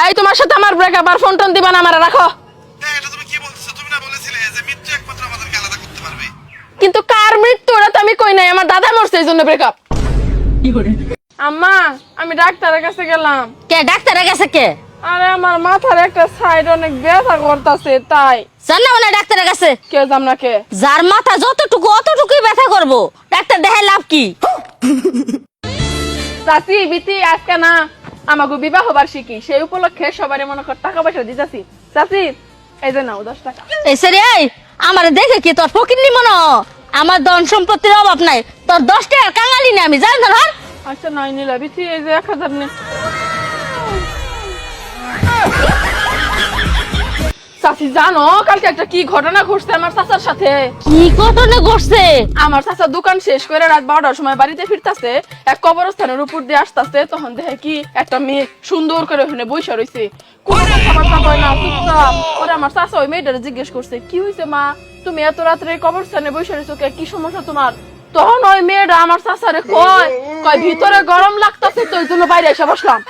এই তোমার সাথে আমার ব্রেকআপ আর ফোন টোন দিবা না আমার রাখো। হ্যাঁ এটা তুমি কি বলছো তুমি না বলেছিলে যে মৃত্যু একমাত্র আমাদেরকে আলাদা করতে পারবে। কিন্তু কার মৃত্যু ওটা তো আমি কই নাই আমার দাদা মরছে এই জন্য ব্রেকআপ আম্মা আমি ডাক্তারের কাছে গেলাম। কে ডাক্তারের কাছে কে? আরে আমার মাথার একটা সাইড অনেক ব্যথা করতেছে তাই। জান না ওনা ডাক্তারের কাছে? কে যাম না কে? যার মাথা যতটুকু অতটুকুই ব্যথা করব। ডাক্তার দেখায় লাভ কি? চাচি বিতি আজকে না। আমাকে বিবাহ বার্ষিকী সেই উপলক্ষে সবারই মনে কর টাকা পয়সা দিতেছি। চাচি এই যে নাও দশ টাকা। এই সরি এই আমার দেখে কি তোর ফকির নি মনো আমার ধন সম্পত্তির অভাব নাই। তোর দশ টাকা কাঙালি না আমি জান ধর। আচ্ছা নয় নিলা বিতি এই যে এক হাজার নে। চাচি জানো কালকে একটা কি ঘটনা ঘটছে আমার চাচার সাথে? কি ঘটনা ঘটছে? আমার চাচা দোকান শেষ করে রাত বারোটার সময় বাড়িতে ফিরতাছে এক কবরস্থানের উপর দিয়ে আসতাছে তখন দেখে কি একটা মেয়ে সুন্দর করে ওখানে বৈশা রয়েছে কোনো না চুপচাপ। ওরে আমার চাচা ওই মেয়েটারে জিজ্ঞেস করছে কি হয়েছে মা? তুমি এত রাত্রে কবরস্থানে বৈশা রয়েছো কি সমস্যা তোমার? তখন ওই মেয়েটা আমার চাচারে কয় কয় ভিতরে গরম লাগতাছে তো ওই জন্য বাইরে এসে বসলাম।